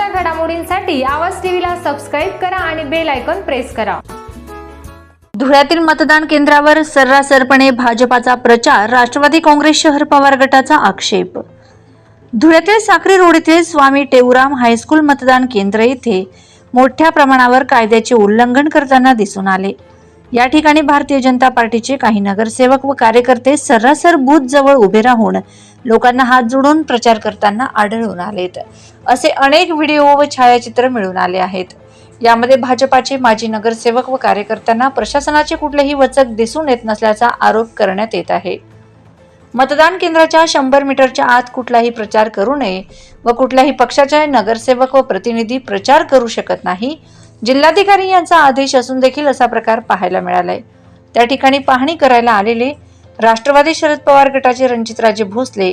ताज्या घडामोडींसाठी आवाज टीव्हीला सबस्क्राईब करा आणि बेल आयकॉन प्रेस करा. धुळ्यातील मतदान केंद्रावर सर्रासरपणे भाजपाचा प्रचार राष्ट्रवादी काँग्रेस शहर पवार गटाचा आक्षेप. धुळ्यातील साक्री रोड येथील स्वामी टेऊराम हायस्कूल मतदान केंद्र येथे मोठ्या प्रमाणावर कायद्याचे उल्लंघन करताना दिसून आले. या ठिकाणी भारतीय जनता पार्टीचे काही नगरसेवक व कार्यकर्ते सरासर बूथ जवळ उभे राहून लोकांना हात जोडून प्रचार करताना आढळून आलेत. असे अनेक व्हिडिओ व छायाचित्र मिळून आले आहेत. यामध्ये भाजपाचे माजी नगरसेवक व कार्यकर्त्यांना प्रशासनाचे कुठलेही वचक दिसून येत नसल्याचा आरोप करण्यात येत आहे. मतदान केंद्राच्या शंभर मीटरच्या आत कुठलाही प्रचार करू नये व कुठल्याही पक्षाचे नगरसेवक व प्रतिनिधी प्रचार करू शकत नाही जिल्हाधिकारी यांचा आदेश असून देखील असा प्रकार पाहायला मिळालाय. त्या ठिकाणी पाहणी करायला आलेले राष्ट्रवादी शरद पवार गटाचे रणजितराजे भोसले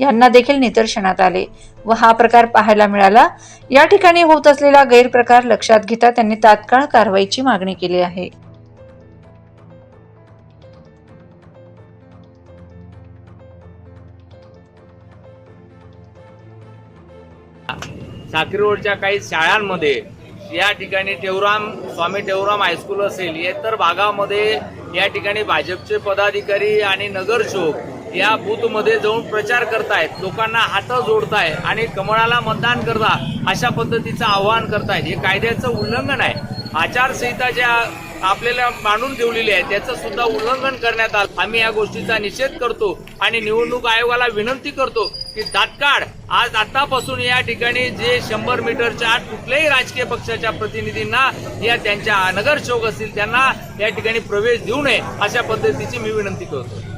यांना देखील निदर्शनात आले व हा प्रकार पाहायला मिळाला. या ठिकाणी होत असलेला गैरप्रकार लक्षात घेता त्यांनी तात्काळ कारवाईची मागणी केली आहे. साखरी रोडच्या काही शाळांमध्ये या ठिकाणी टेवराम स्वामी टेवराम हायस्कूल असेल इतर भागामध्ये या ठिकाणी भाजपचे पदाधिकारी आणि नगरसेवक या बूथमध्ये जाऊन प्रचार करतायत. लोकांना हात जोडताय आणि कमळाला मतदान करता अशा पद्धतीचं आवाहन करतायत. हे कायद्याचं उल्लंघन आहे. आचारसंहिता ज्या आपल्याला मांडून ठेवलेली आहे. त्याचं सुद्धा उल्लंघन करण्यात आलं. आम्ही या गोष्टीचा निषेध करतो आणि निवडणूक आयोगाला विनंती करतो की तात्काळ आज आतापासून या ठिकाणी जे शंभर मीटरच्या आत कुठल्याही राजकीय पक्षाच्या प्रतिनिधींना या त्यांच्या नगरसेवक असतील त्यांना या ठिकाणी प्रवेश देऊ नये अशा पद्धतीची मी विनंती करतो.